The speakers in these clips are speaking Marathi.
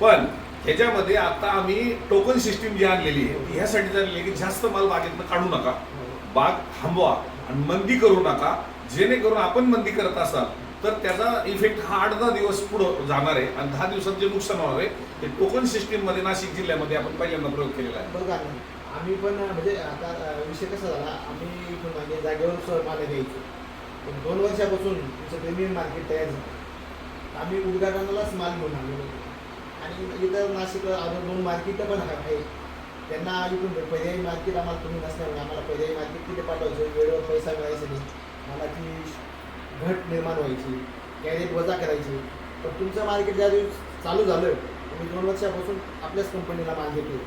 पण ह्याच्यामध्ये आता आम्ही टोकन सिस्टीम जी आणलेली आहे ती ह्यासाठी झालेली आहे की जास्त माल बागेतनं काढू नका. बाग थांबवा आणि मंदी करू नका. जेणेकरून आपण मंदी करत असाल तर त्याचा इफेक्ट हा आठ दहा दिवस पुढं जाणार आहे आणि दहा दिवसात जे नुकसान होणार आहे ते टोकन सिस्टीममध्ये नाशिक जिल्ह्यामध्ये आपण पहिल्यांदा प्रयोग केलेला आहे. बघा आम्ही पण म्हणजे आता विषय कसा झाला आम्ही इथून जागेवर स- माल घ्यायचो. पण दोन वर्षापासून तुमचं प्रीमियम मार्केट तयार झालं. आम्ही उद्घाटनालाच माल घेऊन आलेलो होतो. आणि इथं नाशिक अजून दोन मार्केट पण आहे त्यांना इथून पर्यायी मार्केट आम्हाला तुम्ही नसल्यामुळे आम्हाला पर्यायी मार्केट तिथे पाठवायचं वेळेवर पैसा मिळायचा नाही. ती घट निर्माण व्हायची. कॅरेट वजा करायची. पण तुमचं मार्केट ज्या दिवस चालू झालं तुम्ही दोन वर्षापासून आपल्याच कंपनीला माल घेतो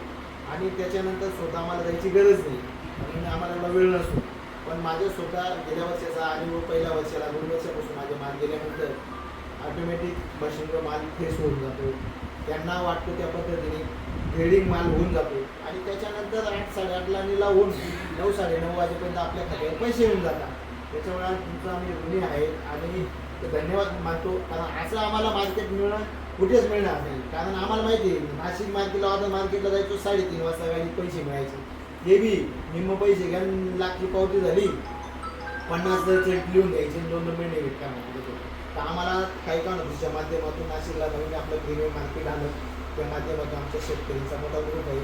आणि त्याच्यानंतर स्वतः आम्हाला जायची गरज नाही. आणि आम्हाला एवढा वेळ नसतो. पण माझ्या स्वतः गेल्या वर्षाचा आणि व पहिल्या वर्षाला दोन वर्षापासून माझे माल गेल्यानंतर ऑटोमॅटिक मशीनवर माल फ्रेश होऊन जातो. त्यांना वाटतो त्या पद्धतीने ग्रेडिंग माल होऊन जातो. आणि त्याच्यानंतर आठ साडेआठला निलाव होऊन नऊ साडेनऊ वाजेपर्यंत आपल्या खात्यावर पैसे येऊन जातात. त्याच्यामुळे आज तुमचं आम्ही ऋणी आहे आणि धन्यवाद मानतो. कारण असं आम्हाला मार्केट मिळणं कुठेच मिळणार नाही. कारण आम्हाला माहिती आहे नाशिक मार्केटला आता मार्केटला जायचो साडेतीन वाजता गाडी पैसे मिळायचे. हे बी निम्म पैसे घ्या लाख पावती झाली. पन्नास चेक लिहून द्यायचे दोन दोन महिने वेट तर आम्हाला काही कारणच्या माध्यमातून नाशिकला नवीन आपलं प्रीमियम मार्केट आलं त्या माध्यमातून आमच्या शेतकऱ्यांचा मोठा ग्रुप आहे.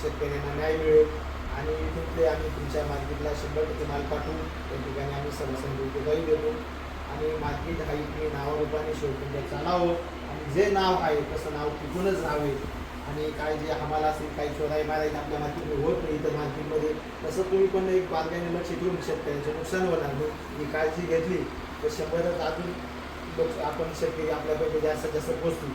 शेतकऱ्यांना न्याय मिळेल. आणि तिथले आम्ही तुमच्या मार्केटला शंभर टक्के माल पाठवू त्या ठिकाणी आम्ही सर्वसंधी उपयोगाही देतो. आणि मार्केट हा इथे नावारूपाने शेवटी चालावं आणि जे नाव आहे तसं नाव टिकूनच राहावे. आणि काय जे आम्हाला असेल काही शोधाय मारायला आपल्या मार्केटमध्ये होत नाही इतर मार्केटमध्ये तसं तुम्ही पण एक बारकाईने लक्ष ठेवून शेतकऱ्यांचं नुकसान होणार नाही. ही काळजी घेतली तर शंभरच अजून लोक आपण शेतकरी आपल्याकडे जास्तीत जास्त पोहोचतील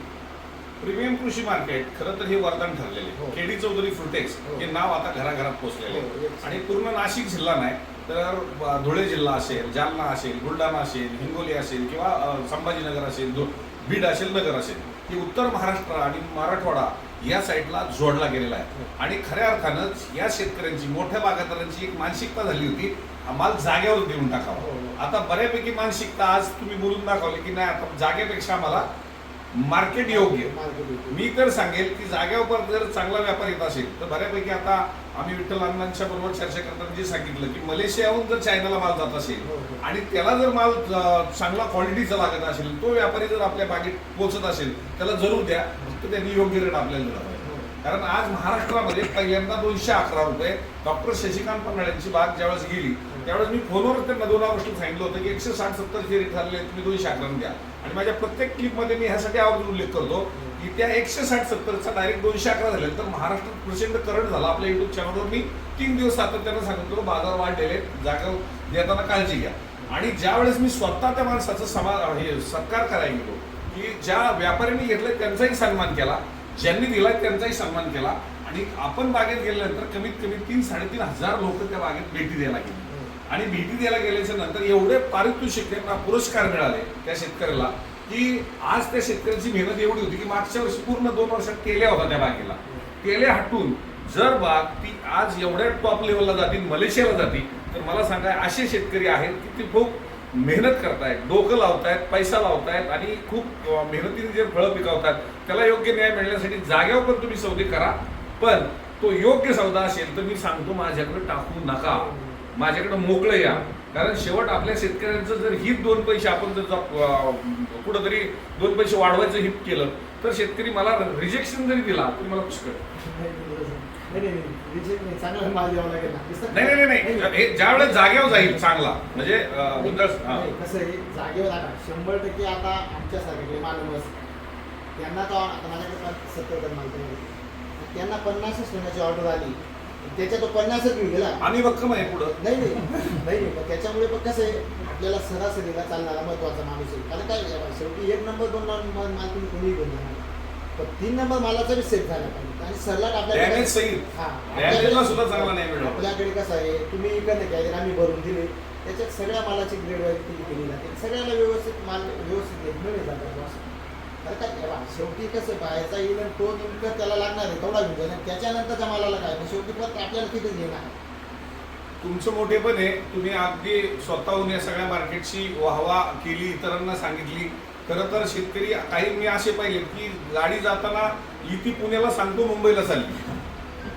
प्रीमियम कृषी मार्केट खरं तर हे वरदान ठरलेले हो. केडी चौधरी फ्रुटेक्स हो. हे नाव आता घराघरात पोहोचलेले हो, आणि पूर्ण नाशिक जिल्हा नाही तर ब- धुळे जिल्हा असेल जालना असेल बुलढाणा असेल हिंगोली असेल किंवा अ, संभाजीनगर असेल बीड असेल नगर असेल ही उत्तर महाराष्ट्र आणि मराठवाडा या साईडला जोडला गेलेला आहे. आणि खऱ्या अर्थानंच या शेतकऱ्यांची मोठ्या बागायतदारांची एक मानसिकता झाली होती. हा माल जागेवर देऊन टाकावा. हो. आता बऱ्यापैकी मानसिकता आज तुम्ही बोलून दाखवली की नाही आता जागेपेक्षा आम्हाला मार्केट योग्य. मी तर सांगेल की जागेवर जर चांगला व्यापार येत असेल तर बऱ्यापैकी आता आम्ही विठ्ठल अण्णांच्या बरोबर चर्चा करताना जे सांगितलं की मलेशियाहून जर चायनाला माल जात असेल हो, हो. आणि त्याला जर माल चांगला क्वालिटीचा लागत असेल तो व्यापारी जर आपल्या बागेत पोहोचत असेल त्याला जरूर द्या फक्त त्यांनी योग्य रेट आपल्याला दिला हो. कारण आज महाराष्ट्रामध्ये पहिल्यांदा दोनशे अकरा रुपये डॉक्टर शशिकांत पन्हाळ्यांची बाग ज्यावेळेस गेली त्यावेळेस मी फोनवर त्यांना दोन गोष्टी सांगितलं होतं की एकशे साठ सत्तरचे रेट ठरले आहेत, तुम्ही दोनशे अकरा द्या. आणि माझ्या प्रत्येक क्लिपमध्ये मी ह्यासाठी आवर्जून उल्लेख करतो की त्या एकशे साठ सत्तरचा डायरेक्ट दोनशे अकरा झाले तर महाराष्ट्रात प्रचंड करंट झाला. आपल्या युट्यूब चॅनलवर मी तीन दिवस सातत्यानं सांगतो बाजार वाढलेले जागा देताना काळजी घ्या. आणि ज्या वेळेस मी स्वतः त्या माणसाचं समा हे सत्कार करायला गेलो की ज्या व्यापाऱ्यांनी घेतलं त्यांचाही सन्मान केला ज्यांनी दिला त्यांचाही सन्मान केला आणि आपण बागेत गेल्यानंतर कमीत कमी तीन साडेतीन हजार लोक त्या बागेत भेटी द्यायला गेले. आणि भीती द्यायला गेल्याच्यानंतर एवढे पारितोषिक त्यांना पुरस्कार मिळाले त्या शेतकऱ्याला की आज त्या शेतकऱ्याची मेहनत एवढी होती की मागच्या वर्षी पूर्ण दोन वर्षात केल्या होत्या त्या बागेला. केले हटून जर बाग ती आज एवढ्या टॉप लेवलला जाती मलेशियाला जाती तर मला सांगा असे शेतकरी आहेत की ते खूप मेहनत करतायत डोकं लावतायत पैसा लावतायत आणि खूप मेहनतीने जे फळं पिकवतात त्याला योग्य न्याय मिळण्यासाठी जाग्यावर पण तुम्ही सौदे करा. पण तो योग्य सौदा असेल तर मी सांगतो माझ्याकडे टाकू नका. माझ्याकडे मोकळं या. कारण शेवट आपल्या शेतकऱ्यांचं जर हित दोन पैसे आपण जर कुठंतरी दोन पैसे वाढवायचं हित केलं तर शेतकरी मला रिजेक्शन जरी दिला तरी मला पुष्कळ नाही नाही नाही हे ज्यावेळेस जागेवर जाईल चांगला. म्हणजे कसं आहे जागेवर आता शंभर टक्के आता आमच्यासारखे माणूस त्यांना तर आता माझ्याकडे सत्तर. त्यांना पन्नासच टनाची ऑर्डर आली. त्याच्यात तो पन्नासच घेऊन गेला. आम्ही भक्कम आहे पुढं. नाही नाही. नाही नाही. मग त्याच्यामुळे पण कसं आहे आपल्याला सरासरीला चालणारा महत्त्वाचा माणूस आहे. कारण काय आहे, शेवटी एक नंबर दोन नंबर माल तुम्ही कोणीही घेऊन जाणार पण तीन नंबर मालाचा बी सेट झाला पाहिजे. आणि सरलाट आपल्याला सहित हा. डॅमेजला सुद्धा चांगला नाही मिळणार आपल्याकडे कसं आहे तुम्ही इकडनं घ्या आम्ही भरून दिले. त्याच्यात सगळ्या मालाची ग्रेड केली जाते? सगळ्याला व्यवस्थित माल व्यवस्थित मिळेल जातात असं बरं का हे बघा, शेवटी कसं बाहेरचा येईल आणि तो नेमकं त्याला लागणार आहे तेवढा घेऊन जाईल. त्याच्यानंतरच्या मालाला काय? मग शेवटी पत्र आपल्याला तिथेच घेणार. तुमचं मोठेपण आहे. तुम्ही अगदी स्वतःहून या सगळ्या मार्केटची वाहवा केली इतरांना सांगितली. खरं तर शेतकरी काही मी असे पाहिले की गाडी जाताना इथे पुण्याला सांगतो मुंबईला चालली.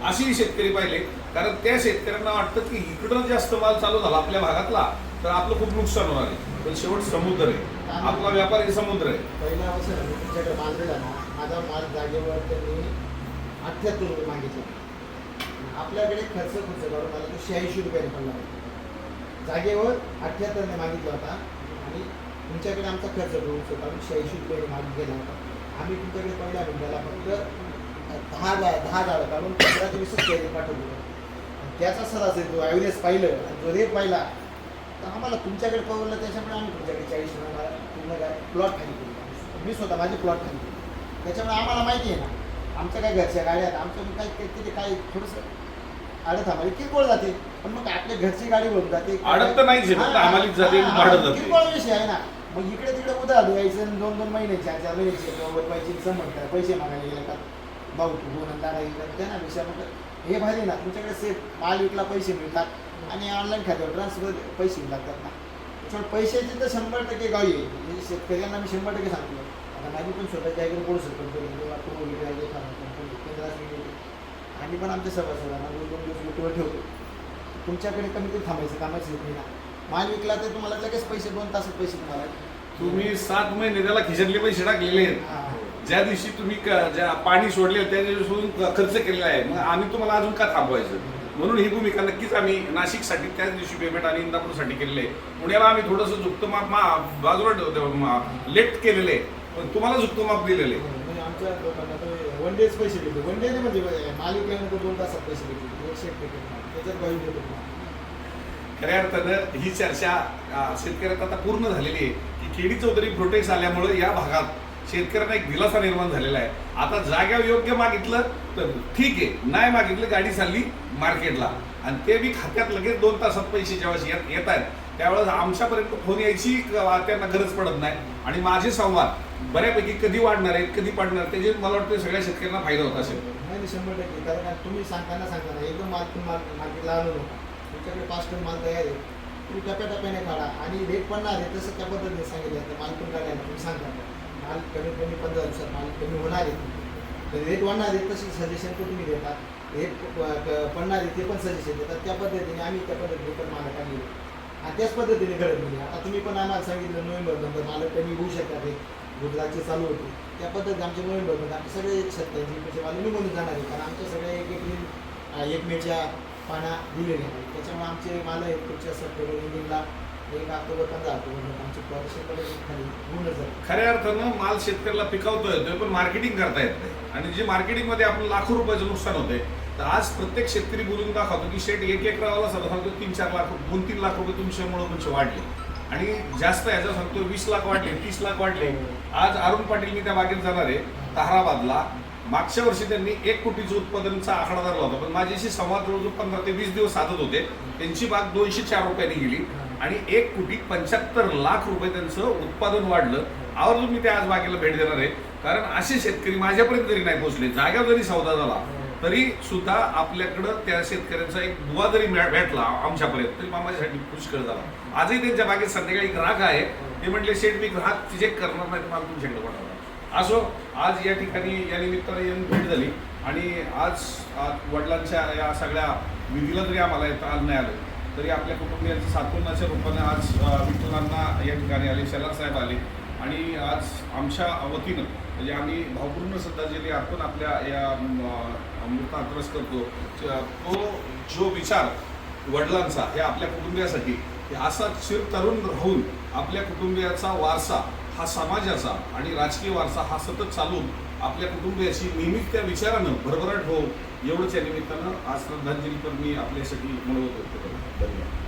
असेही शेतकरी पाहिले. कारण त्या शेतकऱ्यांना वाटतं की इकडं जास्त माल चालू झाला आपल्या भागातला तर आपलं खूप नुकसान होणार आहे. पण शेवट समुद्र आहे. आपला व्यापार हे समुद्र आहे. पहिला अवसर तुमच्याकडे माल दिला ना माझा माल जागेवर त्यांनी अठ्ठ्याहत्तर रुपये मागितले. आपल्याकडे खर्च खर्च करून मला तो शहाऐंशी रुपयाने पडला. होता. जागेवर अठ्ठ्याहत्तरने मागितला होता आणि तुमच्याकडे आमचा खर्च करून आम्ही शहाऐंशी रुपयाने मागित गेला होता. आम्ही तुमच्याकडे पहिल्या मिनिटाला फक्त दहा जा दहा झाडं काढून पंधरा ते वीसच कैरी पाठवलं. आणि त्याचा सरासरी जो ॲव्हरेज पाहिलं आणि जो रेट पाहिला तर आम्हाला तुमच्याकडे परवडलं त्याच्यामुळे आम्ही तुमच्याकडे चाळीस रुपये पूर्ण प्लॉट खाली केली. मी स्वतः माझे प्लॉट खाली केले. त्याच्यामुळे आम्हाला माहिती आहे ना आमच्या काय घरच्या गाड्या आहेत आमच्या काय काय- तिथे काय थोडंसं आडत आम्हाला किरकोळ जाते. पण मग आपल्या घरची गाडी होऊन जाते. आडत तर हा, हा, जाते. किरकोळ विषय आहे ना. मग इकडे तिकडे उधार द्यायचं दोन दोन महिन्याचे चार चार महिन्याचे किंवा पाहिजे करा पैसे मागायला गेले का? भाऊ तू दोन दादा गेला त्या विषय मग हे भारी ना तुमच्याकडे सेफ माल विकला पैसे मिळतात. आणि ऑनलाईन खात्यावर ट्रान्सफर पैसे लागतात ना. त्याच्यामुळे पैशाची तर शंभर टक्के गावी आहे. म्हणजे शेतकऱ्यांना मी शंभर टक्के सांगतो. आता माझी पण स्वतःची आईकडे बोलू शकतो कंपनी कंपनी आम्ही पण आमच्या सभासदांना दोन दोन दिवस युट्यूबवर ठेवतो. तुमच्याकडे कमी कमी थांबायचं कामाची नाही ना. माल विकला तर तुम्हाला लगेच पैसे दोन तासात पैसे तुम्हाला तुम्ही सात महिने त्याला खिशातले पैसे टाकलेले आहेत. ज्या दिवशी तुम्ही ज्या पाणी सोडले त्या दिवशी खर्च केलेला आहे. मग आम्ही तुम्हाला अजून का थांबवायचं? म्हणून ही भूमिका नक्कीच आम्ही नाशिकसाठी त्याच दिवशी पेमेंट आणि इंदापूरसाठी केलेलं पुण्याला आम्ही थोडंसं झुकतं माप मा बाजूला लेट केलेलं आहे. पण तुम्हाला झुकतं माप दिलेलं आहे. म्हणजे आमच्या लोकांना वन डेच पैसे देतो वन डे म्हणजे दोन तासात पैसे देतो त्याच्यात देतो खऱ्या अर्थानं ही चर्चा शेतकऱ्यात आता पूर्ण झालेली आहे. की केडी चौधरी प्रोटेक्ट आल्यामुळे या भागात शेतकऱ्यांना एक दिलासा निर्माण झालेला आहे. आता जाग्यावर योग्य मागितलं तर ठीक आहे. नाही मागितलं गाडी चालली मार्केटला. आणि ते बी खात्यात लगेच दोन तासात पैसे जेव्हा येत येत आहेत त्यावेळेस आमच्यापर्यंत फोन यायची त्यांना गरज पडत नाही. आणि माझे संवाद बऱ्यापैकी कधी वाढणार आहेत कधी पडणार त्याचे मला वाटतं सगळ्या शेतकऱ्यांना फायदा होत असेल. नाही शंभर टक्के. कारण तुम्ही सांगताना सांगताना एकदम माल माल मार्केटला आणू नका तुमच्याकडे पाच टन माल तयार आहे. तुम्ही टप्प्याटप्प्याने काढा. आणि रेट पडणार आहे तसं त्या पद्धतीने सांगितलं. तर माल पण काढायला तुम्ही सांगता. माल कमीत कमी पंधरा दिवसात माल कमी होणार आहे. तर रेट वाढणार आहे तशी सजेशन पण तुम्ही देतात रेट पडणार आहे ते पण सजेशन देतात. त्या पद्धतीने आम्ही त्या पद्धतीने पण मालकांनी आणि त्याच पद्धतीने घडत गेली. आता तुम्ही पण आम्हाला सांगितलं नोव्हेंबर नंतर मालक कमी होऊ शकतात हे. गुजरातचे चालू होते. त्या पद्धतीने आमच्या नोव्हेंबरमध्ये आमचे सगळे शेतकऱ्यांचे पैसे माल निघून जाणार आहे. कारण आमच्या सगळ्या एक एक दिन एक मेच्या पाना दिलेले आहेत. त्याच्यामुळे आमचे माल आहेत पुढच्या सप्टेंबर एंडिंगला एक ऑक्टोबर पंधरा ऑक्टोबर खाली जाईल खऱ्या अर्थानं माल शेतकऱ्याला पिकवता येतोय पण मार्केटिंग करता येत नाही. आणि जे मार्केटिंगमध्ये आपलं लाखो रुपयाचं नुकसान होतंय तर आज प्रत्येक शेतकरी बोलून दाखवतो की शेट एक एक रावाला सांगतो तीन चार लाख दोन तीन लाख रुपये तुमच्यामुळे तुमचे वाढले. आणि जास्त याचा सांगतो वीस लाख वाढले तीस लाख वाढले. आज अरुण पाटील मी त्या बागेत जाणार आहे ताहराबादला. मागच्या वर्षी त्यांनी एक कोटीचं उत्पादनचा आकडा धरला होता पण माझ्याशी संवाद जवळजवळ पंधरा ते वीस दिवस साधत होते. त्यांची बाग दोनशे चार रुपयांनी गेली. आणि एक कोटी पंच्याहत्तर लाख रुपये त्यांचं उत्पादन वाढलं. आवर्जून मी त्या आज बागेला भेट देणार आहे. कारण असे शेतकरी माझ्यापर्यंत जरी नाही पोहोचले. जाग्यावर जरी सौदा झाला तरी सुद्धा आपल्याकडं त्या शेतकऱ्यांचा एक दुवा जरी भेटला आमच्यापर्यंत तरी माझ्यासाठी पुष्कळ झाला. आजही त्यांच्या बागेत संध्याकाळी ग्राहक आहे. ते म्हटले शेठ मी ग्राहक चेक करणार नाही मला तुमच्याकडे पाठवणार असो आज या ठिकाणी या निमित्ताने येऊन भेट झाली. आणि आज आज वडिलांच्या या सगळ्या विधीला जरी आम्हाला येता आलं नाही आलं. तरी आपल्या कुटुंबियांचं सात्वनाच्या रूपाने आज विठ्ठलांना या ठिकाणी आले शेलार साहेब आले. आणि आज आमच्या वतीनं म्हणजे आम्ही भावपूर्ण श्रद्धांजली अर्पण आपल्या या मृता अग्रस करतो. तो जो विचार वडिलांचा हे आपल्या कुटुंबियासाठी असा चिर तरुण राहून आपल्या कुटुंबियाचा वारसा हा समाजाचा आणि राजकीय वारसा हा सतत चालून आपल्या कुटुंबियाची नेहमीच त्या विचारानं भरभराट हो एवढंच या निमित्तानं आज श्रद्धांजली पण मी आपल्यासाठी मनवत होतो धन्यवाद.